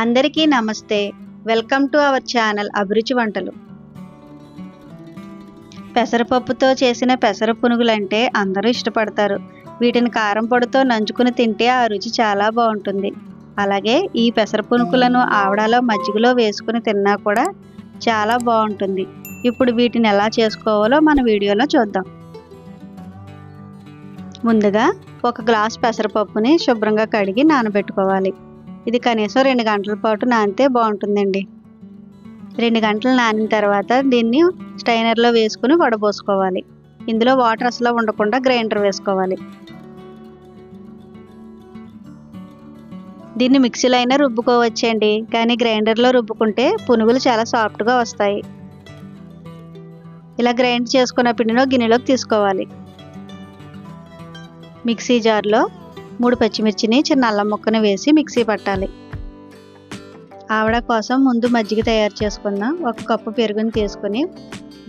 అందరికీ నమస్తే. Welcome to our channel అభిరుచి వంటలు. పెసరపప్పుతో చేసిన పెసర పునుగులంటే అందరూ ఇష్టపడతారు. వీటిని కారం పొడితో నంచుకుని తింటే ఆ రుచి చాలా బాగుంటుంది. అలాగే ఈ పెసర పునుకులను ఆవడాలో మజ్జిగలో వేసుకుని తిన్నా కూడా చాలా బాగుంటుంది. ఇప్పుడు వీటిని ఎలా చేసుకోవాలో మన వీడియోలో చూద్దాం. ముందుగా ఒక గ్లాస్ పెసరపప్పుని శుభ్రంగా కడిగి నానబెట్టుకోవాలి. ఇది కనీసం రెండు గంటల పాటు నానితే బాగుంటుందండి. రెండు గంటలు నానిన తర్వాత దీన్ని స్టైనర్లో వేసుకుని వడబోసుకోవాలి. ఇందులో వాటర్ అసలు ఉండకుండా గ్రైండర్ వేసుకోవాలి. దీన్ని మిక్సీలో అయినా రుబ్బుకోవచ్చండి. కానీ గ్రైండర్లో రుబ్బుకుంటే పునుగులు చాలా సాఫ్ట్గా వస్తాయి. ఇలా గ్రైండ్ చేసుకున్న పిండిలో గిన్నెలోకి తీసుకోవాలి. మిక్సీ జార్లో మూడు పచ్చిమిర్చిని చిన్న అల్లం ముక్కని వేసి మిక్సీ పట్టాలి. ఆవిడ కోసం ముందు మజ్జిగ తయారు చేసుకుందాం ఒక కప్పు పెరుగుని తీసుకొని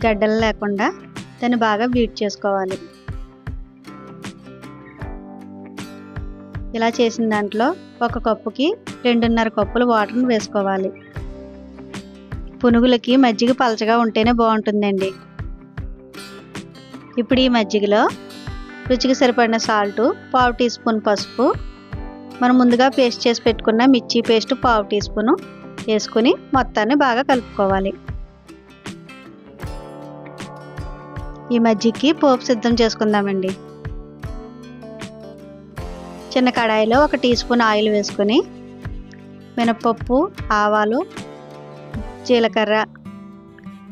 గడ్డలు లేకుండా దాన్ని బాగా బీట్ చేసుకోవాలి. ఇలా చేసిన దాంట్లో ఒక కప్పుకి రెండున్నర కప్పులు వాటర్ని వేసుకోవాలి. పునుగులకి మజ్జిగ పలచగా ఉంటేనే బాగుంటుందండి. ఇప్పుడు ఈ మజ్జిగలో రుచికి సరిపడిన సాల్టు పావు టీ స్పూన్ పసుపు. మనం ముందుగా పేస్ట్ చేసి పెట్టుకున్న మిర్చి పేస్ట్ పావు టీ స్పూను వేసుకుని మొత్తాన్ని బాగా కలుపుకోవాలి. ఈ మజ్జిగకి పోపు సిద్ధం చేసుకుందామండి. చిన్న కడాయిలో ఒక టీ స్పూన్ ఆయిల్ వేసుకొని మినపప్పు ఆవాలు జీలకర్ర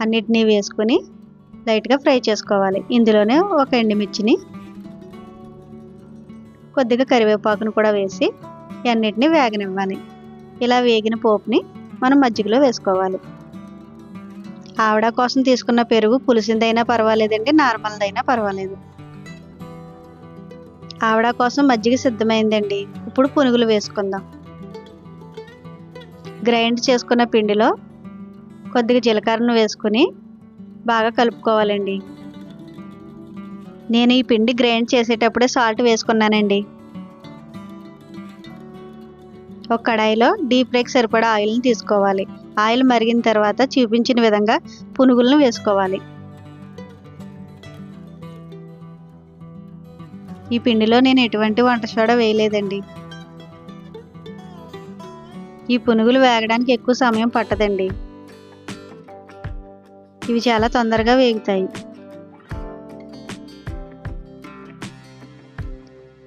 అన్నిటినీ వేసుకొని లైట్గా ఫ్రై చేసుకోవాలి. ఇందులోనే ఒక ఎండుమిర్చిని కొద్దిగా కరివేపాకును కూడా వేసి అన్నిటిని వేగనివ్వాలి. ఇలా వేగిన పోపుని మనం మజ్జిగలో వేసుకోవాలి. ఆవిడ కోసం తీసుకున్న పెరుగు పులిసిందైనా పర్వాలేదండి నార్మల్దైనా పర్వాలేదు. ఆవిడ కోసం మజ్జిగ సిద్ధమైందండి. ఇప్పుడు పునుగులు వేసుకుందాం. గ్రైండ్ చేసుకున్న పిండిలో కొద్దిగా జీలకర్రను వేసుకుని బాగా కలుపుకోవాలండి. నేను ఈ పిండి గ్రైండ్ చేసేటప్పుడే సాల్ట్ వేసుకున్నానండి. ఒక కడాయిలో డీప్ ఫ్రైకి సరిపడా ఆయిల్ని తీసుకోవాలి. ఆయిల్ మరిగిన తర్వాత చూపించిన విధంగా పునుగులను వేసుకోవాలి. ఈ పిండిలో నేను ఎటువంటి వంట సోడా వేయలేదండి. ఈ పునుగులు వేగడానికి ఎక్కువ సమయం పట్టదండి. ఇవి చాలా తొందరగా వేగుతాయి.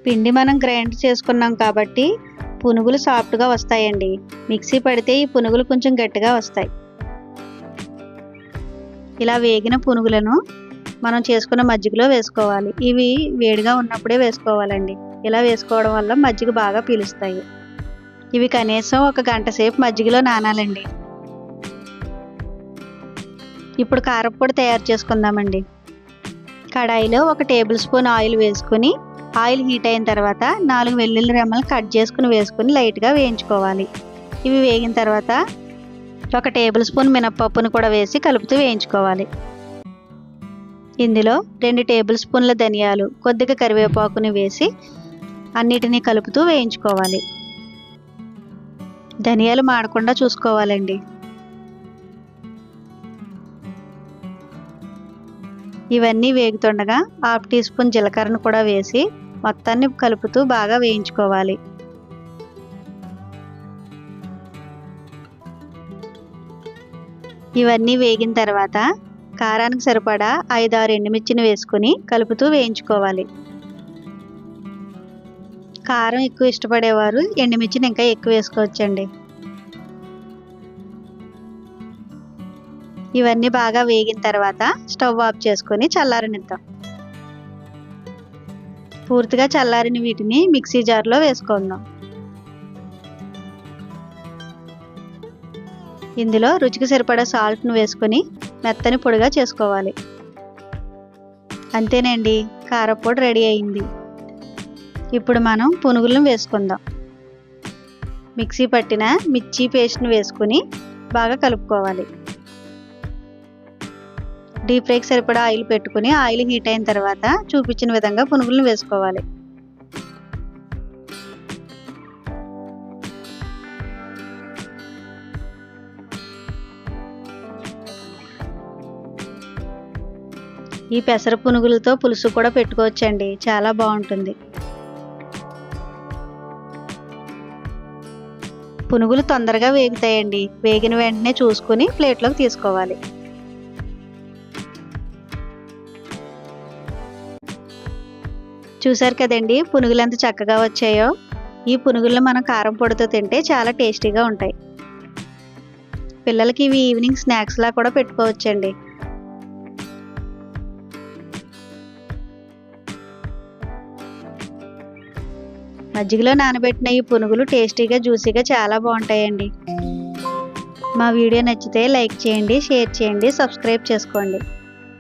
పిండి మనం గ్రైండ్ చేసుకున్నాం కాబట్టి పునుగులు సాఫ్ట్గా వస్తాయండి. మిక్సీ పడితే ఈ పునుగులు కొంచెం గట్టిగా వస్తాయి. ఇలా వేగిన పునుగులను మనం చేసుకున్న మజ్జిగలో వేసుకోవాలి. ఇవి వేడిగా ఉన్నప్పుడే వేసుకోవాలండి. ఇలా వేసుకోవడం వల్ల మజ్జిగ బాగా పీలుస్తాయి. ఇవి కనీసం ఒక గంట సేపు మజ్జిగలో నానాలండి. ఇప్పుడు కారప్పొడి తయారు చేసుకుందామండి. కడాయిలో ఒక టేబుల్ స్పూన్ ఆయిల్ వేసుకుని ఆయిల్ హీట్ అయిన తర్వాత నాలుగు వెల్లుల్లి రెమ్మలు కట్ చేసుకుని వేసుకుని లైట్గా వేయించుకోవాలి. ఇవి వేగిన తర్వాత ఒక టేబుల్ స్పూన్ మినప్పప్పును కూడా వేసి కలుపుతూ వేయించుకోవాలి. ఇందులో రెండు టేబుల్ స్పూన్ల ధనియాలు కొద్దిగా కరివేపాకుని వేసి అన్నిటినీ కలుపుతూ వేయించుకోవాలి. ధనియాలు మాడకుండా చూసుకోవాలండి. ఇవన్నీ వేగుతుండగా హాఫ్ టీ స్పూన్ జీలకర్రను కూడా వేసి మొత్తాన్ని కలుపుతూ బాగా వేయించుకోవాలి. ఇవన్నీ వేగిన తర్వాత కారానికి సరిపడా ఐదారు ఎండుమిర్చిని వేసుకుని కలుపుతూ వేయించుకోవాలి. కారం ఎక్కువ ఇష్టపడేవారు ఎండుమిర్చిని ఇంకా ఎక్కువ వేసుకోవచ్చండి. ఇవన్నీ బాగా వేగిన తర్వాత స్టవ్ ఆఫ్ చేసుకొని చల్లారనిద్దాం. పూర్తిగా చల్లారిన వీటిని మిక్సీ జార్లో వేసుకుందాం. ఇందులో రుచికి సరిపడా సాల్ట్ను వేసుకొని మెత్తని పొడిగా చేసుకోవాలి. అంతేనండి కారపొడి రెడీ అయింది. ఇప్పుడు మనం పునుగులను వేసుకుందాం. మిక్సీ పట్టిన మిర్చి పేస్ట్ను వేసుకుని బాగా కలుపుకోవాలి. డీప్ ఫ్రైకి సరిపడా ఆయిల్ పెట్టుకుని ఆయిల్ హీట్ అయిన తర్వాత చూపించిన విధంగా పునుగులను వేసుకోవాలి. ఈ పెసర పునుగులతో పులుసు కూడా పెట్టుకోవచ్చండి. చాలా బాగుంటుంది. పునుగులు తొందరగా వేగుతాయండి. వేగిన వెంటనే చూసుకుని ప్లేట్లోకి తీసుకోవాలి. చూసారు కదండి? పునుగులు ఎంత చక్కగా వచ్చాయో. ఈ పునుగులను మనం కారం పొడితో తింటే చాలా టేస్టీగా ఉంటాయి. పిల్లలకి ఇవి ఈవినింగ్ స్నాక్స్లా కూడా పెట్టుకోవచ్చండి. మజ్జిగలో నానబెట్టిన ఈ పునుగులు టేస్టీగా జ్యూసీగా చాలా బాగుంటాయండి. మా వీడియో నచ్చితే లైక్ చేయండి షేర్ చేయండి సబ్స్క్రైబ్ చేసుకోండి.